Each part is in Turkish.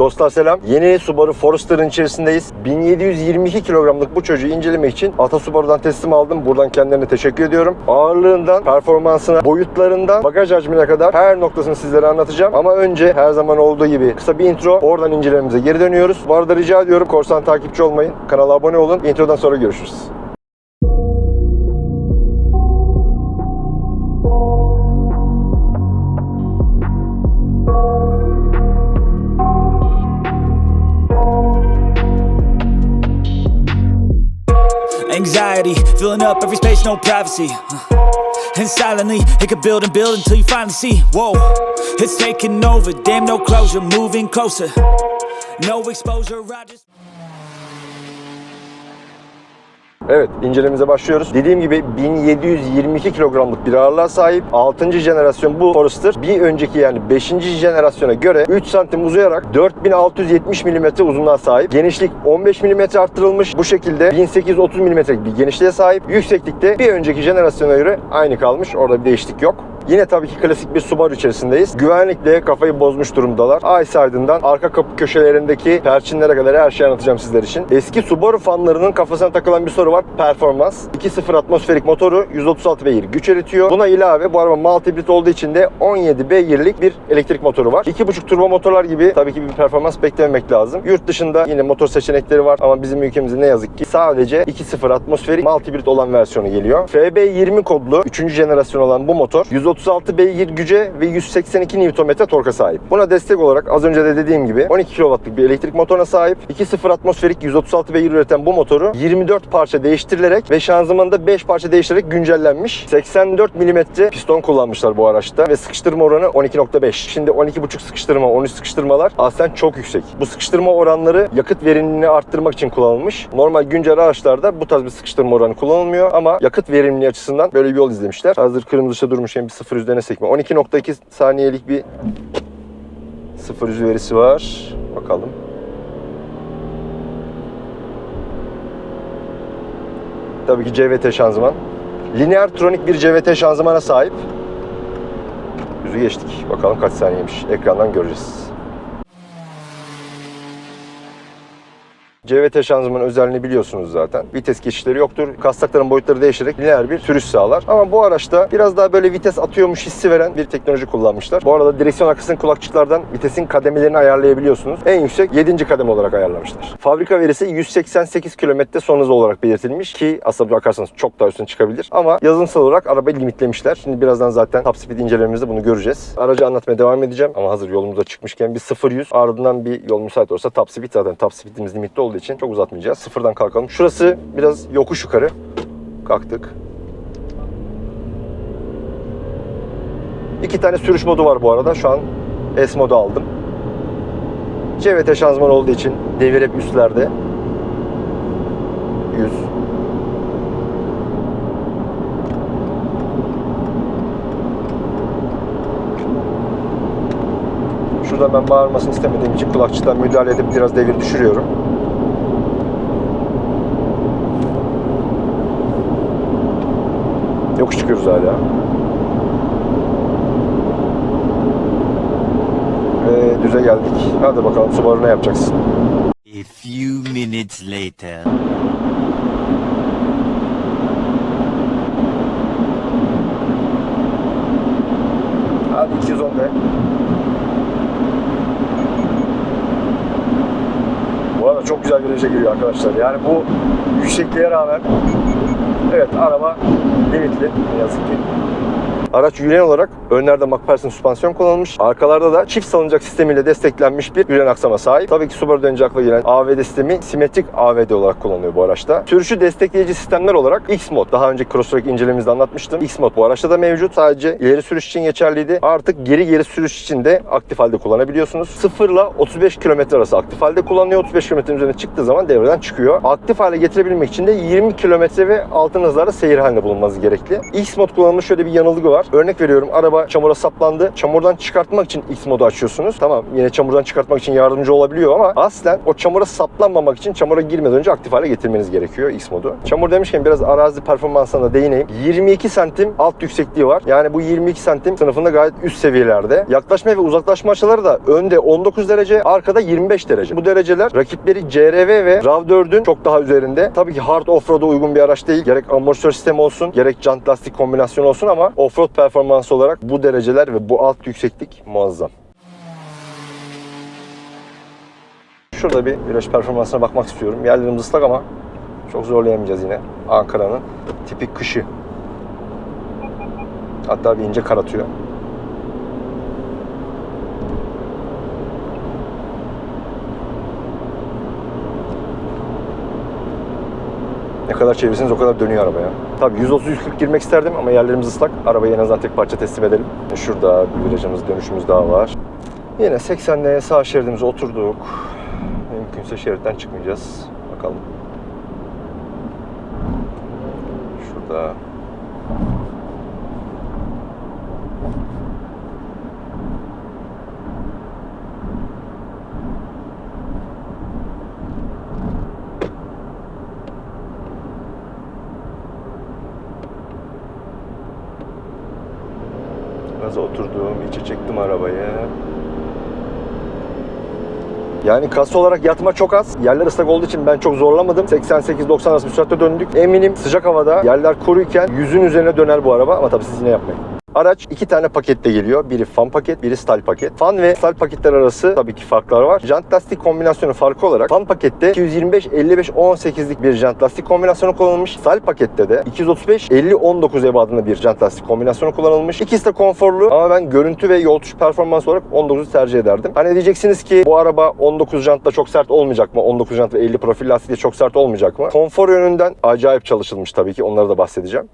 Dostlar selam. Yeni Subaru Forester'ın içerisindeyiz. 1722 kilogramlık bu çocuğu incelemek için Ata Subaru'dan teslim aldım. Buradan kendilerine teşekkür ediyorum. Ağırlığından, performansına, boyutlarından, bagaj hacmine kadar her noktasını sizlere anlatacağım. Ama önce her zaman olduğu gibi kısa bir intro. Oradan incelememize geri dönüyoruz. Bu arada rica ediyorum korsan takipçi olmayın. Kanala abone olun. Introdan sonra görüşürüz. Anxiety, filling up every space, no privacy. And silently, it could build and build until you finally see. Whoa, it's taking over. Damn, no closure, moving closer. No exposure, I just. Evet, incelememize başlıyoruz. Dediğim gibi 1722 kilogramlık bir ağırlığa sahip 6. jenerasyon bu Forester. Bir önceki yani 5. jenerasyona göre 3 santim uzayarak 4670 mm uzunluğa sahip. Genişlik 15 mm arttırılmış. Bu şekilde 1830 mm bir genişliğe sahip. Yükseklikte bir önceki jenerasyona göre aynı kalmış. Orada bir değişiklik yok. Yine tabii ki klasik bir Subaru içerisindeyiz. Güvenlikle kafayı bozmuş durumdalar. Ay side'ından arka kapı köşelerindeki perçinlere kadar her şeyi anlatacağım sizler için. Eski Subaru fanlarının kafasına takılan bir soru var. Performans. 2.0 atmosferik motoru 136 beygir güç üretiyor. Buna ilave bu araba multi hibrit olduğu için de 17 beygirlik bir elektrik motoru var. 2.5 turbo motorlar gibi tabii ki bir performans beklememek lazım. Yurt dışında yine motor seçenekleri var ama bizim ülkemizde ne yazık ki sadece 2.0 atmosferik multi hibrit olan versiyonu geliyor. FB20 kodlu 3. jenerasyon olan bu motor 136 beygir güce ve 182 Nm torka sahip. Buna destek olarak az önce de dediğim gibi 12 kW'lık bir elektrik motoruna sahip. 2.0 atmosferik 136 beygir üreten bu motoru 24 parça değiştirilerek ve şanzımanında 5 parça değiştirerek güncellenmiş. 84 mm piston kullanmışlar bu araçta ve sıkıştırma oranı 12.5. Şimdi 12.5 sıkıştırma, 13 sıkıştırmalar aslında çok yüksek. Bu sıkıştırma oranları yakıt verimliliğini arttırmak için kullanılmış. Normal güncel araçlarda bu tarz bir sıkıştırma oranı kullanılmıyor ama yakıt verimliliği açısından böyle bir yol izlemişler. Hazır kırmızı ışıkta durmuşken bir sıfır yüzlerine sekme. 12.2 saniyelik bir sıfır yüz verisi var. Bakalım. Tabii ki CVT şanzıman. Lineer tronik bir CVT şanzımana sahip. Yüzü geçtik. Bakalım kaç saniyeymiş. Ekrandan göreceğiz. CVT şanzımanın özelliğini biliyorsunuz zaten. Vites geçişleri yoktur. Kastakların boyutları değişerek lineer bir sürüş sağlar. Ama bu araçta biraz daha böyle vites atıyormuş hissi veren bir teknoloji kullanmışlar. Bu arada direksiyon arkasının kulakçıklardan vitesin kademelerini ayarlayabiliyorsunuz. En yüksek 7. kademe olarak ayarlamışlar. Fabrika verisi 188 km son hız olarak belirtilmiş ki aslında bakarsanız çok daha üstüne çıkabilir. Ama yazılımsal olarak arabayı limitlemişler. Şimdi birazdan zaten top speed incelememizde bunu göreceğiz. Aracı anlatmaya devam edeceğim ama hazır yolumuza çıkmışken bir 0-100 ardından bir yol müsait olursa top speed zaten top speedimiz limitli olduğu için çok uzatmayacağız. Sıfırdan kalkalım. Şurası biraz yokuş yukarı. Kalktık. İki tane sürüş modu var bu arada. Şu an S modu aldım. CVT şanzıman olduğu için devir hep üstlerde. 100. Şurada ben bağırmasını istemediğim için kulakçıktan müdahale edip biraz devir düşürüyorum. Yokuş çıkıyoruz hala. Ve düze geldik. Hadi bakalım Subaru ne yapacaksın? A few minutes later. Hadi 210 de. Bu arada çok güzel viraja giriyor arkadaşlar. Yani bu yüksekliğe rağmen evet araba limitli ne yazık ki. Araç yüren olarak önlerde McPherson süspansiyon kullanılmış. Arkalarda da çift salıncak sistemiyle desteklenmiş bir yüren aksama sahip. Tabii ki Subaru denince akla gelen AVD sistemi simetrik AVD olarak kullanılıyor bu araçta. Sürüşü destekleyici sistemler olarak X-Mod. Daha önce Crosstrek incelememizde anlatmıştım. X-Mod bu araçta da mevcut. Sadece ileri sürüş için geçerliydi. Artık geri geri sürüş için de aktif halde kullanabiliyorsunuz. 0 ile 35 km arası aktif halde kullanılıyor. 35 km üzerine çıktığı zaman devreden çıkıyor. Aktif hale getirebilmek için de 20 km ve altın hızlarda seyir halinde bulunması gerekli. X-Mod kullanımında şöyle bir yanılgı var. Var. Örnek veriyorum araba çamura saplandı. Çamurdan çıkartmak için X modu açıyorsunuz. Tamam yine çamurdan çıkartmak için yardımcı olabiliyor ama aslen o çamura saplanmamak için çamura girmeden önce aktif hale getirmeniz gerekiyor X modu. Çamur demişken biraz arazi performansına da değineyim. 22 santim alt yüksekliği var. Yani bu 22 santim sınıfında gayet üst seviyelerde. Yaklaşma ve uzaklaşma açıları da önde 19 derece, arkada 25 derece. Bu dereceler rakipleri CRV ve RAV4'ün çok daha üzerinde. Tabii ki hard off-road'a uygun bir araç değil. Gerek amortisör sistemi olsun, gerek jant lastik kombinasyonu olsun ama off-road performansı olarak bu dereceler ve bu alt yükseklik muazzam. Şurada bir viraj performansına bakmak istiyorum. Yerlerimiz ıslak ama çok zorlayamayacağız yine. Ankara'nın tipik kışı. Hatta bir ince kar atıyor. Kadar çevirirseniz o kadar dönüyor araba ya. Tabii 130-140 girmek isterdim ama yerlerimiz ıslak. Arabayı en azından tek parça teslim edelim. Şurada bir virajımız, dönüşümüz daha var. Yine 80'le sağ şeridimize oturduk. Mümkünse şeritten çıkmayacağız. Bakalım. Şurada. Biraz oturdum, içe çektim arabayı. Yani kasa olarak yatma çok az. Yerler ıslak olduğu için ben çok zorlamadım. 88-90 arası bir süratte döndük. Eminim sıcak havada yerler kuruyken yüzün üzerine döner bu araba ama tabii siz yine yapmayın. Araç iki tane pakette geliyor. Biri fan paket, biri stal paket. Fan ve stal paketler arası tabii ki farklar var. Jant lastik kombinasyonu farkı olarak fan pakette 225 55 18'lik bir jant lastik kombinasyonu kullanılmış. Stal pakette de 235 50 19 ebadında bir jant lastik kombinasyonu kullanılmış. İkisi de konforlu ama ben görüntü ve yol tutuş performans olarak 19'u tercih ederdim. Hani diyeceksiniz ki bu araba 19 jantta çok sert olmayacak mı? 19 jant ve 50 profil lastikle çok sert olmayacak mı? Konfor yönünden acayip çalışılmış tabii ki. Onları da bahsedeceğim.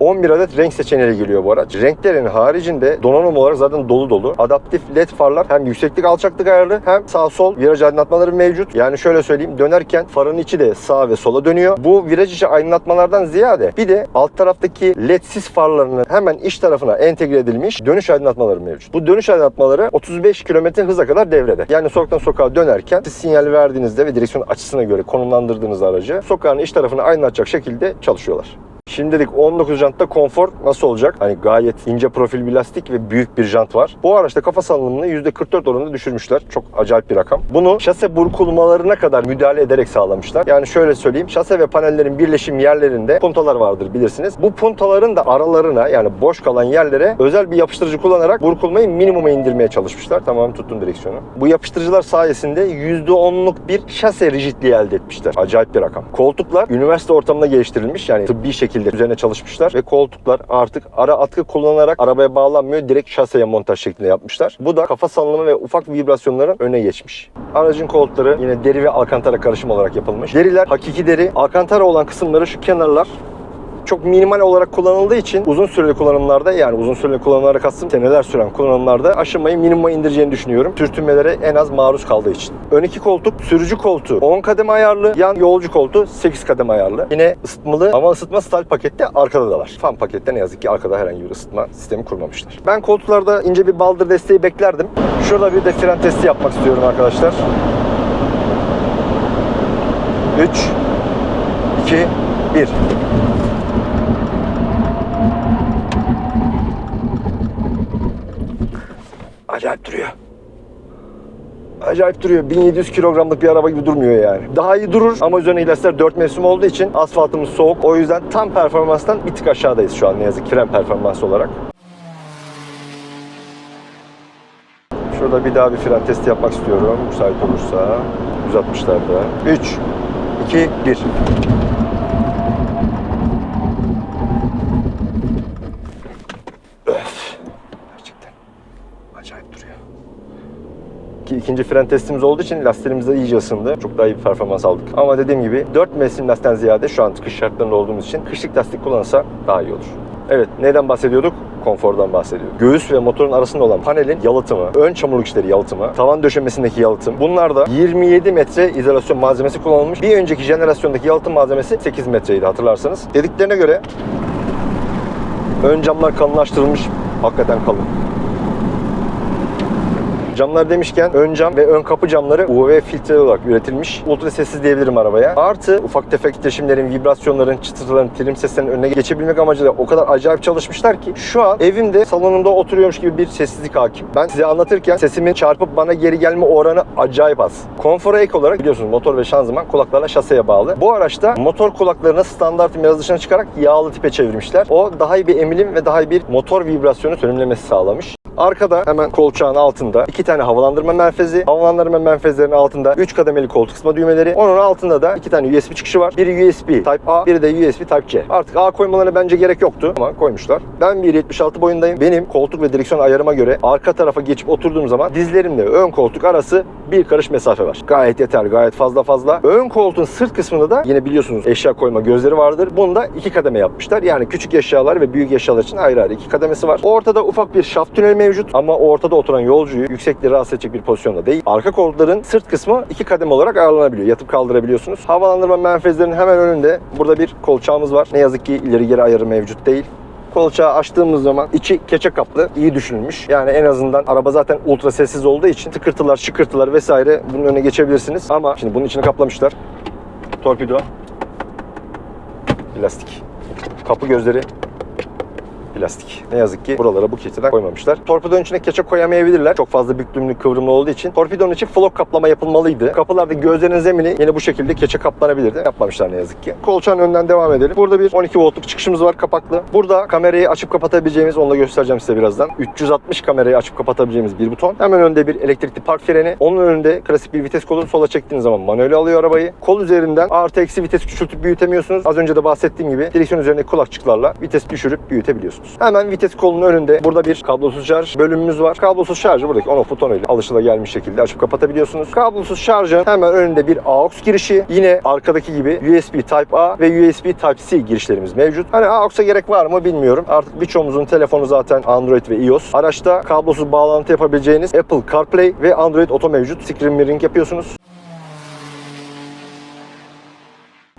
11 adet renk seçeneği geliyor bu araç. Renklerin haricinde donanım olarak zaten dolu dolu. Adaptif led farlar hem yükseklik alçaklık ayarlı hem sağ sol viraj aydınlatmaları mevcut. Yani şöyle söyleyeyim dönerken farın içi de sağa ve sola dönüyor. Bu viraj içi aydınlatmalardan ziyade bir de alt taraftaki ledsiz farlarının hemen iç tarafına entegre edilmiş dönüş aydınlatmaları mevcut. Bu dönüş aydınlatmaları 35 km hıza kadar devrede. Yani sokaktan sokağa dönerken siz sinyal verdiğinizde ve direksiyon açısına göre konumlandırdığınız aracı sokağın iç tarafını aydınlatacak şekilde çalışıyorlar. Şimdi dedik 19 jantta konfor nasıl olacak? Hani gayet ince profil bir lastik ve büyük bir jant var. Bu araçta kafa salınımını %44 oranında düşürmüşler. Çok acayip bir rakam. Bunu şase burkulmalarına kadar müdahale ederek sağlamışlar. Yani şöyle söyleyeyim. Şase ve panellerin birleşim yerlerinde puntalar vardır bilirsiniz. Bu puntaların da aralarına yani boş kalan yerlere özel bir yapıştırıcı kullanarak burkulmayı minimuma indirmeye çalışmışlar. Tamam tuttum direksiyonu. Bu yapıştırıcılar sayesinde %10'luk bir şase rigidliği elde etmişler. Acayip bir rakam. Koltuklar üniversite ortamında geliştirilmiş. Yani tıbbi şekilde üzerine çalışmışlar ve koltuklar artık ara atkı kullanarak arabaya bağlanmıyor. Direkt şaseye montaj şeklinde yapmışlar. Bu da kafa salınımı ve ufak vibrasyonların öne geçmiş. Aracın koltukları yine deri ve alkantara karışım olarak yapılmış. Deriler hakiki deri. Alkantara olan kısımları şu kenarlar çok minimal olarak kullanıldığı için uzun süreli kullanımlarda yani uzun süreli kullanımlara kastım seneler süren kullanımlarda aşınmayı minimuma indireceğini düşünüyorum. Sürtünmelere en az maruz kaldığı için. Ön iki koltuk sürücü koltuğu 10 kademe ayarlı, yan yolcu koltuğu 8 kademe ayarlı. Yine ısıtmalı ama ısıtma stal pakette arkada da var. Fan pakette ne yazık ki arkada herhangi bir ısıtma sistemi kurmamışlar. Ben koltuklarda ince bir baldır desteği beklerdim. Şurada bir de fren testi yapmak istiyorum arkadaşlar. 3 2 1 Acayip duruyor. Acayip duruyor. 1700 kilogramlık bir araba gibi durmuyor yani. Daha iyi durur ama üzerine ilaçlar 4 mevsim olduğu için asfaltımız soğuk. O yüzden tam performanstan bir tık aşağıdayız şu an ne yazık ki fren performansı olarak. Şurada bir daha bir fren testi yapmak istiyorum. Müsait olursa. 160'larda. 3, 2, 1. Öf. Gerçekten acayip duruyor. Ki ikinci fren testimiz olduğu için lastiklerimiz de iyice ısındı. Çok daha iyi bir performans aldık. Ama dediğim gibi 4 mevsim lastikten ziyade şu an kış şartlarında olduğumuz için kışlık lastik kullanılsa daha iyi olur. Evet neyden bahsediyorduk? konfordan bahsediyorum. Göğüs ve motorun arasında olan panelin yalıtımı, ön çamurluk işleri yalıtımı, tavan döşemesindeki yalıtım. Bunlarda 27 metre izolasyon malzemesi kullanılmış. Bir önceki jenerasyondaki yalıtım malzemesi 8 metreydi hatırlarsanız. Dediklerine göre ön camlar kalınlaştırılmış. Hakikaten kalın. Camlar demişken ön cam ve ön kapı camları UV filtre olarak üretilmiş. Ultra sessiz diyebilirim arabaya. Artı ufak tefek titreşimlerin, vibrasyonların, çıtırtıların, trim seslerinin önüne geçebilmek amacıyla o kadar acayip çalışmışlar ki şu an evimde salonumda oturuyormuş gibi bir sessizlik hakim. Ben size anlatırken sesimin çarpıp bana geri gelme oranı acayip az. Konfora ek olarak biliyorsunuz motor ve şanzıman kulaklarla şaseye bağlı. Bu araçta motor kulaklarını standart biraz dışına çıkarak yağlı tipe çevirmişler. O daha iyi bir emilim ve daha iyi bir motor vibrasyonu sönümlemesi sağlamış. Arkada hemen kolçağın altında iki tane havalandırma menfezi. Havalandırma menfezlerinin altında 3 kademeli koltuk ısıtma düğmeleri. Onun altında da iki tane USB çıkışı var. Biri USB Type A, biri de USB Type C. Artık A koymalarına bence gerek yoktu ama koymuşlar. Ben 1.76 boyundayım. Benim koltuk ve direksiyon ayarıma göre arka tarafa geçip oturduğum zaman dizlerimle ön koltuk arası bir karış mesafe var. Gayet yeter, gayet fazla fazla. Ön koltuğun sırt kısmında da yine biliyorsunuz eşya koyma gözleri vardır. Bunu da iki kademe yapmışlar. Yani küçük eşyalar ve büyük eşyalar için ayrı ayrı iki kademesi var. Ortada ufak bir şaft tüneli mevcut ama ortada oturan yolcuyu yüksekliği rahatsız edecek bir pozisyonda değil. Arka koltukların sırt kısmı iki kademe olarak ayarlanabiliyor. Yatıp kaldırabiliyorsunuz. Havalandırma menfezlerinin hemen önünde burada bir kolçağımız var. Ne yazık ki ileri geri ayarı mevcut değil. Kolçağı açtığımız zaman içi keçe kaplı, iyi düşünülmüş. Yani en azından araba zaten ultra sessiz olduğu için tıkırtılar, şıkırtılar vesaire bunun önüne geçebilirsiniz. Ama şimdi bunun içini kaplamışlar. Torpido, plastik. Kapı gözleri plastik. Ne yazık ki buralara bu keçeden koymamışlar. Torpidonun içine keçe koyamayabilirler. Çok fazla büklümlü kıvrımlı olduğu için. Torpidonun için flok kaplama yapılmalıydı. Kapılarda gözlerin zemini yine bu şekilde keçe kaplanabilirdi. Yapmamışlar ne yazık ki. Kolçağın önden devam edelim. Burada bir 12 voltluk çıkışımız var kapaklı. Burada kamerayı açıp kapatabileceğimiz, onu da göstereceğim size birazdan. 360 kamerayı açıp kapatabileceğimiz bir buton. Hemen önde bir elektrikli park freni. Onun önünde klasik bir vites kolu. Sola çektiğiniz zaman manuel alıyor arabayı. Kol üzerinden artı eksi vites küçültüp büyütemiyorsunuz. Az önce de bahsettiğim gibi direksiyon üzerindeki kulakçıklarla vites düşürüp büyütebiliyorsunuz. Hemen vites kolunun önünde burada bir kablosuz şarj bölümümüz var. Kablosuz şarjı buradaki on off butonuyla alışılagelmiş şekilde açıp kapatabiliyorsunuz. Kablosuz şarjın hemen önünde bir AUX girişi. Yine arkadaki gibi USB Type A ve USB Type-C girişlerimiz mevcut. Hani AUX'a gerek var mı bilmiyorum. Artık birçoğumuzun telefonu zaten Android ve iOS. Araçta kablosuz bağlantı yapabileceğiniz Apple CarPlay ve Android Auto mevcut. Screen mirroring yapıyorsunuz.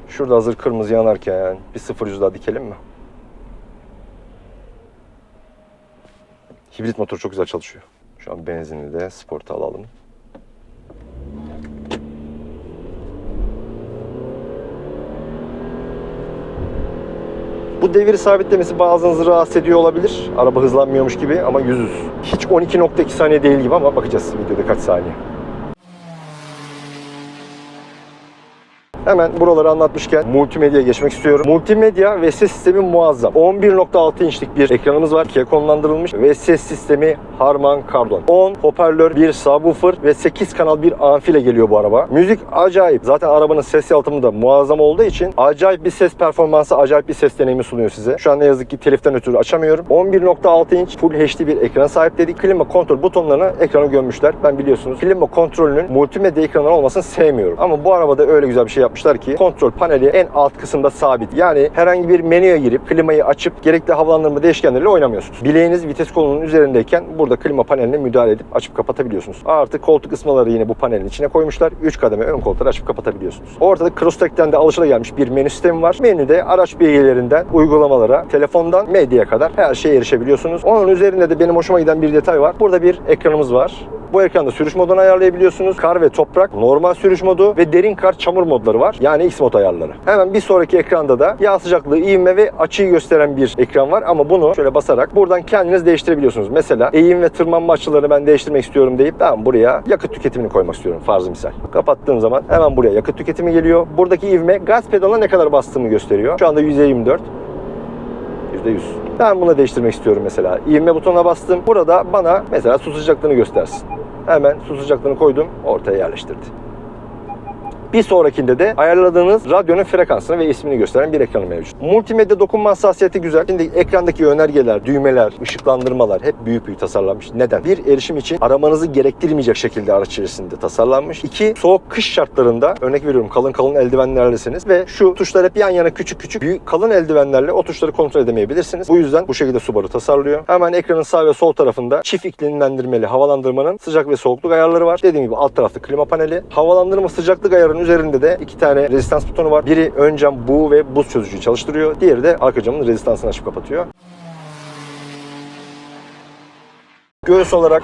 Şurada hazır kırmızı yanarken bir 0 yüz daha dikelim mi? Hibrit motor çok güzel çalışıyor. Şu an benzinli de sporta alalım. Bu devir sabitlemesi bazınızı rahatsız ediyor olabilir. Araba hızlanmıyormuş gibi ama yüzüz. Hiç 12.2 saniye değil gibi ama bakacağız videoda kaç saniye. Hemen buraları anlatmışken multimedyaya geçmek istiyorum. Multimedya ve ses sistemi muazzam. 11.6 inçlik bir ekranımız var. Ikiye konumlandırılmış ve ses sistemi Harman Kardon. 10 hoparlör, bir subwoofer ve 8 kanal bir amfiyle geliyor bu araba. Müzik acayip. Zaten arabanın ses yalıtımı da muazzam olduğu için acayip bir ses performansı, acayip bir ses deneyimi sunuyor size. Şu an ne yazık ki teliften ötürü açamıyorum. 11.6 inç Full HD bir ekrana sahip dedik. Klima kontrol butonlarına ekranı gömmüşler. Ben biliyorsunuz klima kontrolünün multimedya ekranı olmasını sevmiyorum. Ama bu arabada öyle güzel bir şey yapmışlar ki kontrol paneli en alt kısımda sabit. Yani herhangi bir menüye girip klimayı açıp gerekli havalandırma değişkenleriyle oynamıyorsunuz. Bileğiniz vites kolunun üzerindeyken burada klima paneline müdahale edip açıp kapatabiliyorsunuz. Artık koltuk ısmaları yine bu panelin içine koymuşlar. 3 kademe ön koltukları açıp kapatabiliyorsunuz. Ortada Crosstrac'ten de alışılagelmiş bir menü sistemi var. Menüde araç bilgilerinden uygulamalara, telefondan medyaya kadar her şeye erişebiliyorsunuz. Onun üzerinde de benim hoşuma giden bir detay var. Burada bir ekranımız var. Bu ekranda sürüş modunu ayarlayabiliyorsunuz. Kar ve toprak, normal sürüş modu ve derin kar çamur modları var. Yani X mod ayarları. Hemen bir sonraki ekranda da yağ sıcaklığı, ivme ve açıyı gösteren bir ekran var. Ama bunu şöyle basarak buradan kendiniz değiştirebiliyorsunuz. Mesela eğim ve tırmanma açılarını ben değiştirmek istiyorum deyip ben buraya yakıt tüketimini koymak istiyorum farzı misal. Kapattığım zaman hemen buraya yakıt tüketimi geliyor. Buradaki ivme gaz pedalına ne kadar bastığımı gösteriyor. Şu anda %24. %100. Ben bunu değiştirmek istiyorum mesela. İvme butonuna bastım. Burada bana mesela su sıcaklığını göstersin. Hemen su sıcaklığını koydum. Ortaya yerleştirdi. Bir sonrakinde de ayarladığınız radyonun frekansını ve ismini gösteren bir ekranı mevcut. Multimedya dokunma hassasiyeti güzel. Şimdi ekrandaki yönergeler, düğmeler, ışıklandırmalar hep büyük büyük tasarlanmış. Neden? Bir, erişim için aramanızı gerektirmeyecek şekilde araç içerisinde tasarlanmış. İki, soğuk kış şartlarında örnek veriyorum kalın kalın eldivenlerlesiniz ve şu tuşlar hep yan yana küçük küçük büyük kalın eldivenlerle o tuşları kontrol edemeyebilirsiniz. Bu yüzden bu şekilde Subaru tasarlıyor. Hemen ekranın sağ ve sol tarafında çift iklimlendirmeli havalandırmanın sıcak ve soğukluk ayarları var. Dediğim gibi alt tarafta klima paneli. Havalandırma sıcaklık ayarının üzerinde de iki tane rezistans butonu var. Biri ön cam buğu ve buz çözücüyü çalıştırıyor. Diğeri de arka camın rezistansını açıp kapatıyor. Göğüs olarak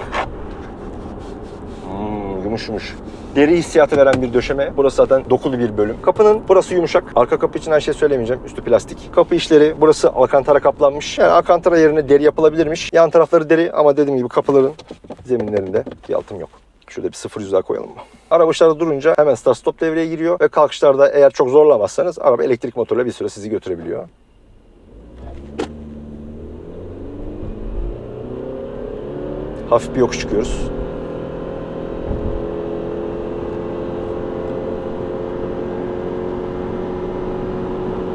Hmm, yumuş yumuş. Deri hissiyatı veren bir döşeme. Burası zaten dokulu bir bölüm. Kapının burası yumuşak. Arka kapı için her şey söylemeyeceğim. Üstü plastik. Kapı işleri burası alkantara kaplanmış. Yani alkantara yerine deri yapılabilirmiş. Yan tarafları deri ama dediğim gibi kapıların zeminlerinde yalıtım yok. Şurada bir sıfır yüz daha koyalım mı? Araba ışıklarda durunca hemen start stop devreye giriyor ve kalkışlarda eğer çok zorlamazsanız araba elektrik motoruyla bir süre sizi götürebiliyor. Hafif bir yokuş çıkıyoruz.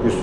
Yüz.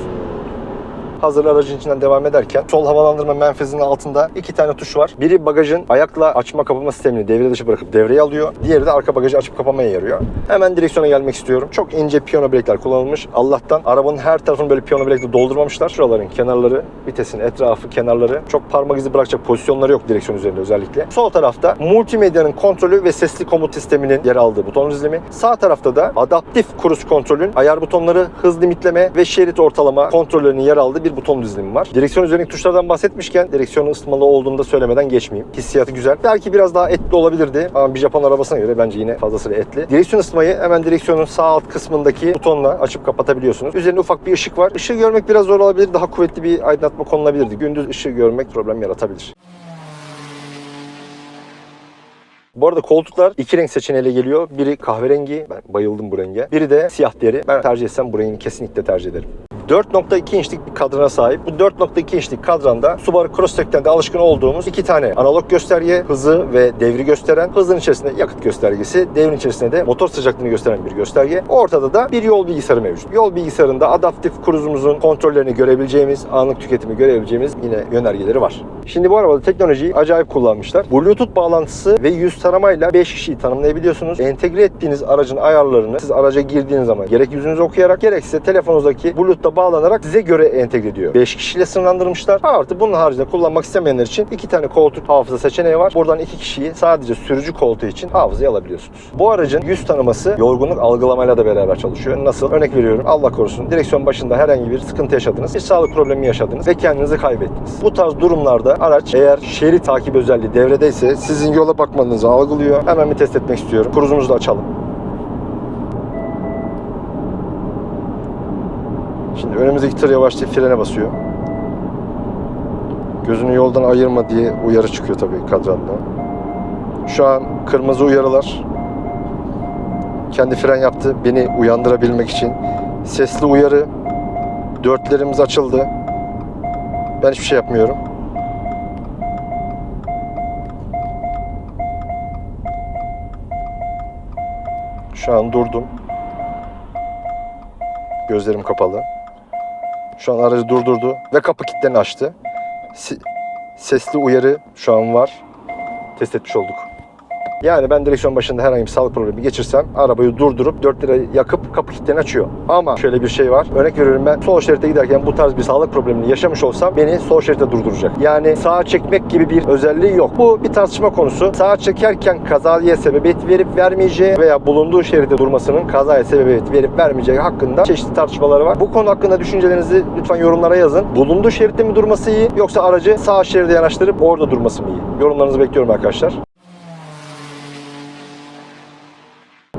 Hazır aracın içinden devam ederken sol havalandırma menfezinin altında iki tane tuş var. Biri bagajın ayakla açma kapama sistemini devre dışı bırakıp devreye alıyor. Diğeri de arka bagajı açıp kapamaya yarıyor. Hemen direksiyona gelmek istiyorum. Çok ince piyano bilekler kullanılmış. Allah'tan arabanın her tarafını böyle piyano bilekle doldurmamışlar. Şuraların kenarları, vitesin etrafı, kenarları çok parmak izi bırakacak pozisyonları yok direksiyon üzerinde özellikle. Sol tarafta multimedyanın kontrolü ve sesli komut sisteminin yer aldığı buton dizilimi. Sağ tarafta da adaptif cruise kontrolün ayar butonları, hız limitleme ve şerit ortalama kontrollerinin yer aldığı bir buton dizilimi var. Direksiyon üzerindeki tuşlardan bahsetmişken direksiyonun ısıtmalı olduğunu da söylemeden geçmeyeyim. Hissiyatı güzel. Belki biraz daha etli olabilirdi ama bir Japon arabasına göre bence yine fazlasıyla etli. Direksiyon ısıtmayı hemen direksiyonun sağ alt kısmındaki butonla açıp kapatabiliyorsunuz. Üzerinde ufak bir ışık var. Işığı görmek biraz zor olabilir. Daha kuvvetli bir aydınlatma konulabilirdi. Gündüz ışığı görmek problem yaratabilir. Bu arada koltuklar iki renk seçeneğiyle geliyor. Biri kahverengi, ben bayıldım bu renge. Biri de siyah deri. Ben tercih etsem bu rengi kesinlikle tercih ederim. 4.2 inçlik bir kadrana sahip. Bu 4.2 inçlik kadranda Subaru Crosstrek'ten de alışkın olduğumuz iki tane analog gösterge, hızı ve devri gösteren, hızın içerisinde yakıt göstergesi, devrin içerisinde de motor sıcaklığını gösteren bir gösterge. Ortada da bir yol bilgisayarı mevcut. Yol bilgisayarında adaptif kruzumuzun kontrollerini görebileceğimiz, anlık tüketimi görebileceğimiz yine yönergeleri var. Şimdi bu arabada teknolojiyi acayip kullanmışlar. Bluetooth bağlantısı ve yüz taramayla 5 kişiyi tanımlayabiliyorsunuz. Entegre ettiğiniz aracın ayarlarını siz araca girdiğiniz zaman gerek yüzünüzü okuyarak gerekse telefonunuzdaki Bluetooth'a bağlanarak size göre entegre ediyor. 5 kişiyle sınırlandırmışlar. Artı bunun haricinde kullanmak istemeyenler için iki tane koltuk hafıza seçeneği var. Buradan iki kişiyi sadece sürücü koltuğu için hafızaya alabiliyorsunuz. Bu aracın yüz tanıması yorgunluk algılamayla da beraber çalışıyor. Nasıl? Örnek veriyorum. Allah korusun. Direksiyon başında herhangi bir sıkıntı yaşadınız. Bir sağlık problemi yaşadınız ve kendinizi kaybettiniz. Bu tarz durumlarda araç eğer şerit takip özelliği devredeyse sizin yola bakmanızı algılıyor. Hemen bir test etmek istiyorum. Kruzumuzu da açalım. Şimdi önümüzdeki tır yavaşlayıp frene basıyor. Gözünü yoldan ayırma diye uyarı çıkıyor tabii kadrando. Şu an kırmızı uyarılar. Kendi fren yaptı beni uyandırabilmek için. Sesli uyarı. Dörtlerimiz açıldı. Ben hiçbir şey yapmıyorum. Şu an durdum. Gözlerim kapalı. Şu an aracı durdurdu ve kapı kilitlerini açtı. Sesli uyarı şu an var. Test etmiş olduk. Yani ben direksiyon başında herhangi bir sağlık problemi geçirsem arabayı durdurup 4 lira yakıp kapı kilitlerini açıyor. Ama şöyle bir şey var. Örnek veriyorum ben sol şeritte giderken bu tarz bir sağlık problemini yaşamış olsam beni sol şeritte durduracak. Yani sağa çekmek gibi bir özelliği yok. Bu bir tartışma konusu. Sağa çekerken kazaya sebebiyet verip vermeyeceği veya bulunduğu şeritte durmasının kazaya sebebiyet verip vermeyeceği hakkında çeşitli tartışmaları var. Bu konu hakkında düşüncelerinizi lütfen yorumlara yazın. Bulunduğu şeritte mi durması iyi yoksa aracı sağ şeride yanaştırıp orada durması mı iyi? Yorumlarınızı bekliyorum arkadaşlar.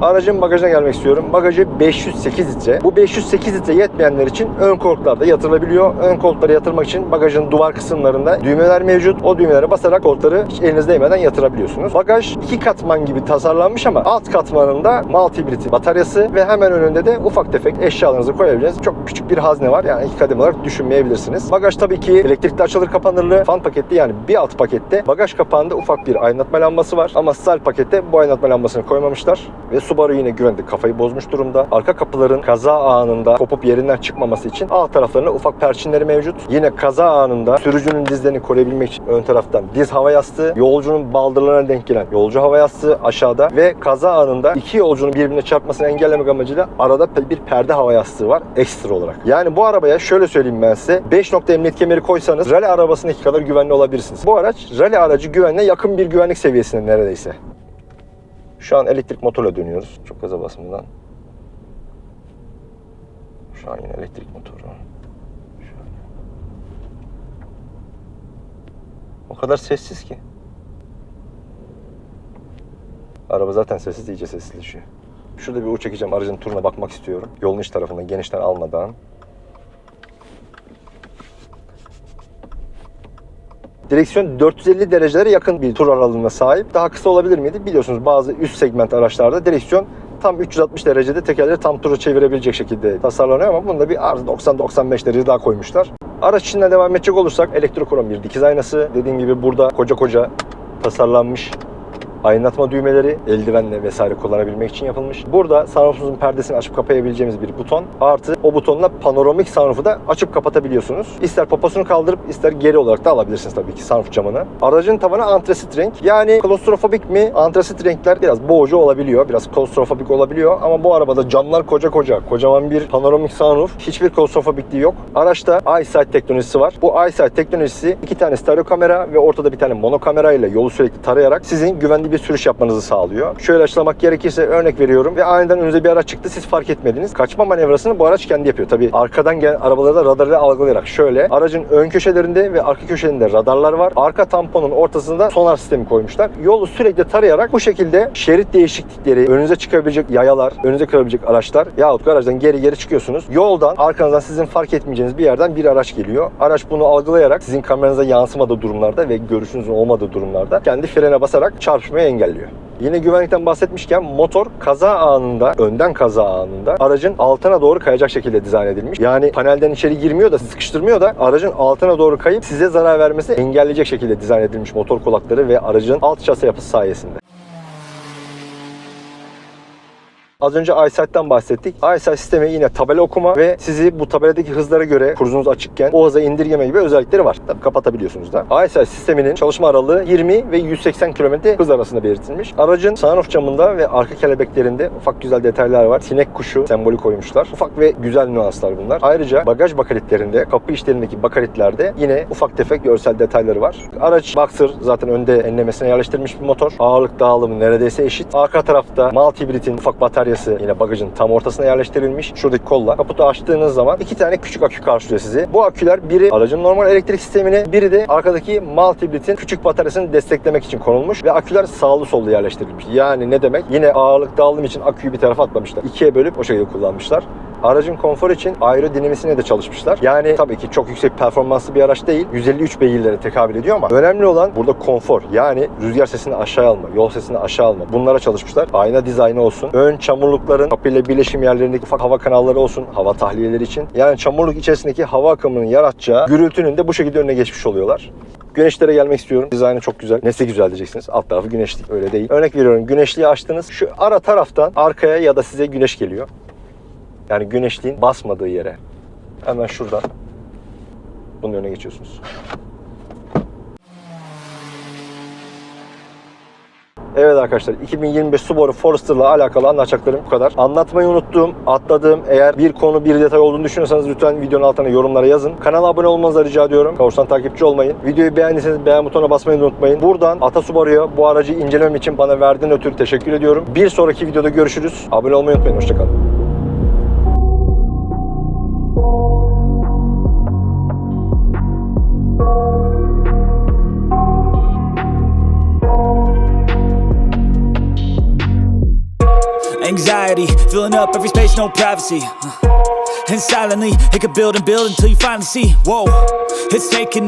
Aracın bagajına gelmek istiyorum. Bagajı 508 litre. Bu 508 litre yetmeyenler için ön koltuklar da yatırılabiliyor. Ön koltukları yatırmak için bagajın duvar kısımlarında düğmeler mevcut. O düğmelere basarak koltukları hiç eliniz değmeden yatırabiliyorsunuz. Bagaj iki katman gibi tasarlanmış ama alt katmanında multi hibrit bataryası ve hemen önünde de ufak tefek eşyalarınızı koyabileceğiniz çok küçük bir hazne var. Yani iki kademe olarak düşünmeyebilirsiniz. Bagaj tabii ki elektrikli açılır kapanırlı fan paketli yani bir alt pakette bagaj kapağında ufak bir aydınlatma lambası var. Ama stal pakette bu aydınlatma lambasını koymamışlar ve Subaru yine güvende kafayı bozmuş durumda. Arka kapıların kaza anında kopup yerinden çıkmaması için alt taraflarında ufak perçinleri mevcut. Yine kaza anında sürücünün dizlerini koruyabilmek için ön taraftan diz hava yastığı, yolcunun baldırlarına denk gelen yolcu hava yastığı aşağıda ve kaza anında iki yolcunun birbirine çarpmasını engellemek amacıyla arada bir perde hava yastığı var ekstra olarak. Yani bu arabaya şöyle söyleyeyim ben size 5 nokta emniyet kemeri koysanız rally arabasındaki kadar güvenli olabilirsiniz. Bu araç rally aracı güvenle yakın bir güvenlik seviyesinde neredeyse. Şu an elektrik motorla dönüyoruz. Çok gaza basmadan. Şu an yine elektrik motoru. O kadar sessiz ki. Araba zaten sessiz iyice sessizleşiyor. Şurada bir uç çekeceğim. Aracın turuna bakmak istiyorum. Yolun iç tarafından genişten almadan. Direksiyon 450 derecelere yakın bir tur aralığına sahip. Daha kısa olabilir miydi? Biliyorsunuz bazı üst segment araçlarda direksiyon tam 360 derecede tekerleri tam turu çevirebilecek şekilde tasarlanıyor ama bunda bir arz 90-95 derece daha koymuşlar. Araç içinden devam edecek olursak elektrokrom bir dikiz aynası. Dediğim gibi burada koca koca tasarlanmış aydınlatma düğmeleri eldivenle vesaire kullanabilmek için yapılmış. Burada sunroofumuzun perdesini açıp kapayabileceğimiz bir buton. Artı o butonla panoramik sunroofu da açıp kapatabiliyorsunuz. İster poposunu kaldırıp ister geri olarak da alabilirsiniz tabii ki sunroof camını. Aracın tavanı antrasit renk. Yani klostrofobik mi? Antrasit renkler biraz boğucu olabiliyor. Biraz klostrofobik olabiliyor. Ama bu arabada camlar koca koca. Kocaman bir panoramik sunroof. Hiçbir klostrofobikliği yok. Araçta EyeSight teknolojisi var. Bu EyeSight teknolojisi iki tane stereo kamera ve ortada bir tane mono kamera ile yolu sürekli tarayarak sizin güvenli bir sürüş yapmanızı sağlıyor. Şöyle açıklamak gerekirse örnek veriyorum ve aniden önünüze bir araç çıktı siz fark etmediniz. Kaçma manevrasını bu araç kendi yapıyor. Tabii arkadan gelen arabaları da radarıyla algılayarak şöyle aracın ön köşelerinde ve arka köşelerinde radarlar var. Arka tamponun ortasında sonar sistemi koymuşlar. Yolu sürekli tarayarak bu şekilde şerit değişiklikleri, önünüze çıkabilecek yayalar, önünüze kırabilecek araçlar yahut garajdan geri geri çıkıyorsunuz. Yoldan arkanızdan sizin fark etmeyeceğiniz bir yerden bir araç geliyor. Araç bunu algılayarak sizin kameranıza yansımadığı durumlarda ve görüşünüzün olmadığı durumlarda kendi frene basarak çarpışmayı engelliyor. Yine güvenlikten bahsetmişken motor kaza anında, önden kaza anında aracın altına doğru kayacak şekilde dizayn edilmiş. Yani panelden içeri girmiyor da sıkıştırmıyor da aracın altına doğru kayıp size zarar vermesi engelleyecek şekilde dizayn edilmiş motor kulakları ve aracın alt şase yapısı sayesinde. Az önce iSight'tan bahsettik. iSight sistemi yine tabela okuma ve sizi bu tabeladaki hızlara göre kurzunuz açıkken o hıza indirgeme gibi özellikleri var. Tabii kapatabiliyorsunuz da. iSight sisteminin çalışma aralığı 20 ve 180 km hız arasında belirtilmiş. Aracın sunroof camında ve arka kelebeklerinde ufak güzel detaylar var. Sinek kuşu sembolü koymuşlar. Ufak ve güzel nüanslar bunlar. Ayrıca bagaj bakaletlerinde, kapı içlerindeki bakaletlerde yine ufak tefek görsel detayları var. Araç Boxer zaten önde enlemesine yerleştirilmiş bir motor. Ağırlık dağılımı neredeyse eşit. Arka tarafta Multi Hybrid'in ufak bataryası yine bagajın tam ortasına yerleştirilmiş. Şuradaki kolla kaputu açtığınız zaman iki tane küçük akü karşılıyor sizi. Bu aküler biri aracın normal elektrik sistemini, biri de arkadaki Multi Hybrid'in küçük bataryasını desteklemek için konulmuş ve aküler sağlı sollu yerleştirilmiş. Yani ne demek? Yine ağırlık dağılım için aküyü bir tarafa atmamışlar. İkiye bölüp o şekilde kullanmışlar. Aracın konfor için aerodinamisine de çalışmışlar. Yani tabii ki çok yüksek performanslı bir araç değil. 153 beygirlere tekabül ediyor ama önemli olan burada konfor. Yani rüzgar sesini aşağı alma, yol sesini aşağı alma. Bunlara çalışmışlar. Ayna dizaynı olsun. Ön çamurlukların kapıyla birleşim yerlerindeki ufak hava kanalları olsun. Hava tahliyeleri için. Yani çamurluk içerisindeki hava akımının yaratacağı gürültünün de bu şekilde önüne geçmiş oluyorlar. Güneşlere gelmek istiyorum. Dizaynı çok güzel. Nesi güzel diyeceksiniz. Alt tarafı güneşlik. Öyle değil. Örnek veriyorum. Güneşliği açtınız. Şu ara taraftan arkaya ya da size güneş geliyor. Yani güneşliğin basmadığı yere. Hemen şuradan bunun önüne geçiyorsunuz. Evet arkadaşlar 2025 Subaru Forrester'la alakalı anlatacaklarım bu kadar. Anlatmayı unuttuğum, atladığım eğer bir konu bir detay olduğunu düşünüyorsanız lütfen videonun altına yorumlara yazın. Kanala abone olmanızı rica ediyorum. Kavuştan takipçi olmayın. Videoyu beğendiyseniz beğen butonuna basmayı unutmayın. Buradan Ata Subaru'ya bu aracı incelemem için bana verdiğin ötürü teşekkür ediyorum. Bir sonraki videoda görüşürüz. Abone olmayı unutmayın. Hoşçakalın. Anxiety, filling up every space, no privacy. And silently, it could build and build until you finally see, whoa, it's taking